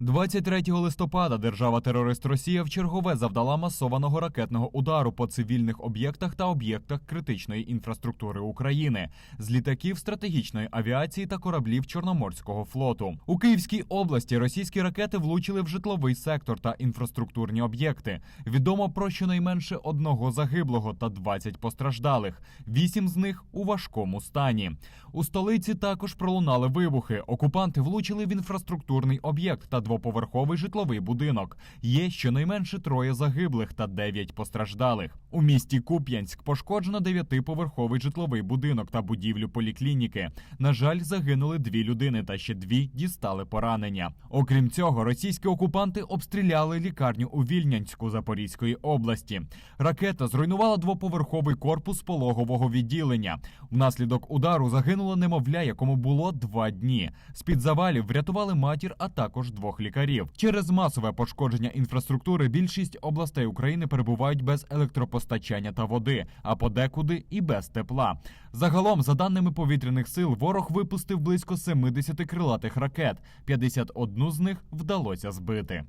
23 листопада держава-терорист Росія в чергове завдала масованого ракетного удару по цивільних об'єктах та об'єктах критичної інфраструктури України з літаків стратегічної авіації та кораблів Чорноморського флоту. У Київській області російські ракети влучили в житловий сектор та інфраструктурні об'єкти. Відомо про щонайменше одного загиблого та 20 постраждалих. Вісім з них у важкому стані. У столиці також пролунали вибухи. Окупанти влучили в інфраструктурний об'єкт та двоповерховий житловий будинок. Є щонайменше троє загиблих та дев'ять постраждалих. У місті Куп'янськ пошкоджено дев'ятиповерховий житловий будинок та будівлю поліклініки. На жаль, загинули дві людини та ще дві дістали поранення. Окрім цього, російські окупанти обстріляли лікарню у Вільнянську Запорізької області. Ракета зруйнувала двоповерховий корпус пологового відділення. Внаслідок удару загинуло немовля, якому було два дні. З під завалів врятували матір, а також двох лікарів. Через масове пошкодження інфраструктури більшість областей України перебувають без електропостачання та води, а подекуди і без тепла. Загалом, за даними повітряних сил, ворог випустив близько 70 крилатих ракет. 51 з них вдалося збити.